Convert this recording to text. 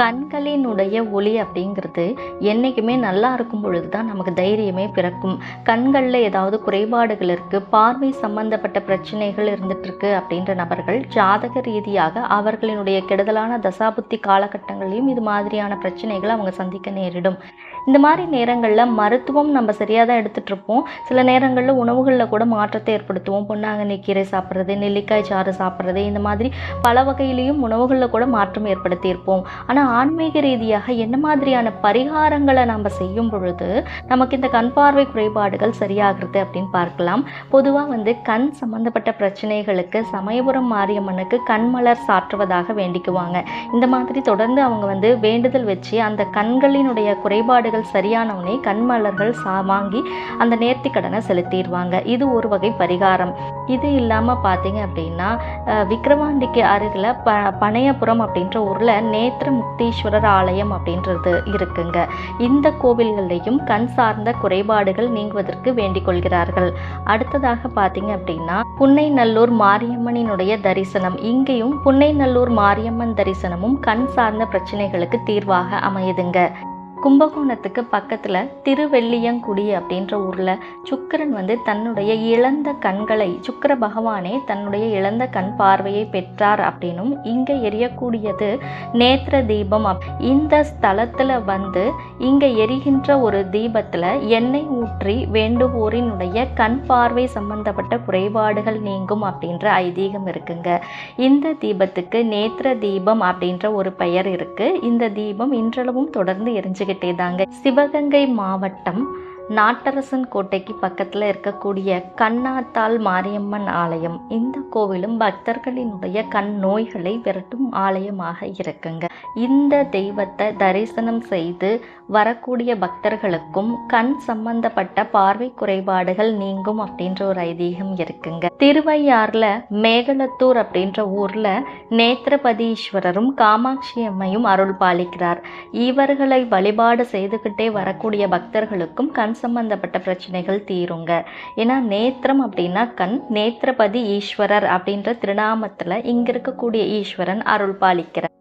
கண்களினுடைய ஒளி அப்படிங்கிறது என்றைக்குமே நல்லா இருக்கும் பொழுது தான் நமக்கு தைரியமே பிறக்கும். கண்களில் ஏதாவது குறைபாடுகள் இருக்குது பார்வை சம்பந்தப்பட்ட பிரச்சனைகள் இருந்துகிட்ருக்கு அப்படின்ற நபர்கள் ஜாதக ரீதியாக அவர்களினுடைய கெடுதலான தசாபுத்தி காலகட்டங்களையும் இது மாதிரியான பிரச்சனைகளை அவங்க சந்திக்க நேரிடும். இந்த மாதிரி நேரங்களில் மருத்துவம் நம்ம சரியாக தான் எடுத்துகிட்ருப்போம் சில நேரங்களில் உணவுகளில் கூட மாற்றத்தை ஏற்படுத்துவோம். பொன்னாங்கண்ணி கீரை சாப்பிட்றது நெல்லிக்காய் சாறு சாப்பிட்றது இந்த மாதிரி பல வகையிலையும் உணவுகளில் கூட மாற்றம் ஏற்படுத்தியிருப்போம். ஆனால் ஆன்மீக ரீதியாக என்ன மாதிரியான பரிகாரங்களை நம்ம செய்யும் பொழுது நமக்கு இந்த கண் பார்வை குறைபாடுகள் சரியாகிறது அப்படின்னு பார்க்கலாம். பொதுவாக வந்து கண் சம்பந்தப்பட்ட பிரச்சனைகளுக்கு சமயபுரம் மாரியம்மனுக்கு கண்மலர் சாற்றுவதாக வேண்டிக்குவாங்க. இந்த மாதிரி தொடர்ந்து அவங்க வந்து வேண்டுதல் வச்சு அந்த கண்களினுடைய குறைபாடுகள் சரியானவுடனே கண்மலர்கள் சா வாங்கி அந்த நேர்த்தி கடனை செலுத்திடுவாங்க. இது ஒரு வகை பரிகாரம். இது இல்லாமல் பார்த்தீங்க அப்படின்னா அஹ், விக்கிரவாண்டிக்கு அருகில் ப பனையபுரம் அப்படின்ற ஊரில் நேத்திர முக்தீஸ்வரர் ஆலயம் அப்படின்றது இருக்குங்க. இந்த கோவில்கள்லையும் கண் சார்ந்த குறைபாடுகள் நீங்குவதற்கு வேண்டிக் கொள்கிறார்கள். அடுத்ததாக பார்த்தீங்க அப்படின்னா புன்னைநல்லூர் மாரியம்மனினுடைய தரிசனம். இங்கேயும் புன்னைநல்லூர் மாரியம்மன் தரிசனமும் கண் சார்ந்த பிரச்சனைகளுக்கு தீர்வாக அமையுதுங்க. கும்பகோணத்துக்கு பக்கத்தில் திருவெள்ளியங்குடி அப்படின்ற ஊரில் சுக்கரன் வந்து தன்னுடைய இழந்த கண்களை சுக்கிர பகவானே தன்னுடைய இழந்த கண் பார்வையை பெற்றார் அப்படின்னும் இங்கே எரியக்கூடியது நேத்திர தீபம் அப் இந்த ஸ்தலத்தில் வந்து இங்கே எரிகின்ற ஒரு தீபத்தில் எண்ணெய் ஊற்றி வேண்டுவோரினுடைய கண் பார்வை சம்பந்தப்பட்ட குறைபாடுகள் நீங்கும் அப்படின்ற ஐதீகம் இருக்குங்க. இந்த தீபத்துக்கு நேத்திர தீபம் அப்படின்ற ஒரு பெயர் இருக்குது இந்த தீபம் இன்றளவும் தொடர்ந்து எரிஞ்சுக்கிட்டு தாங்க சிவகங்கை மாவட்டம் நாட்டரசன் கோட்டைக்கு பக்கத்தில் இருக்கக்கூடிய கண்ணாத்தாள் மாரியம்மன் ஆலயம். இந்த கோவிலும் பக்தர்களினுடைய கண் நோய்களை விரட்டும் ஆலயமாக இருக்குங்க. இந்த தெய்வத்தை தரிசனம் செய்து வரக்கூடிய பக்தர்களுக்கும் கண் சம்பந்தப்பட்ட பார்வை குறைபாடுகள் நீங்கும் அப்படின்ற ஒரு ஐதீகம் இருக்குங்க. திருவையாறுல மேகலத்தூர் அப்படின்ற ஊர்ல நேத்திரபதீஸ்வரரும் காமாட்சி அம்மையும் அருள் பாலிக்கிறார். இவர்களை வழிபாடு செய்துகிட்டே வரக்கூடிய பக்தர்களுக்கும் கண் கண் சம்பந்தப்பட்ட பிரச்சனைகள் தீருங்க. ஏன்னா நேத்திரம் அப்படின்னா கண் நேத்திரபதி ஈஸ்வரர் அப்படின்ற திருநாமத்துல இங்க இருக்கக்கூடிய ஈஸ்வரன் அருள் பாலிக்கிறார்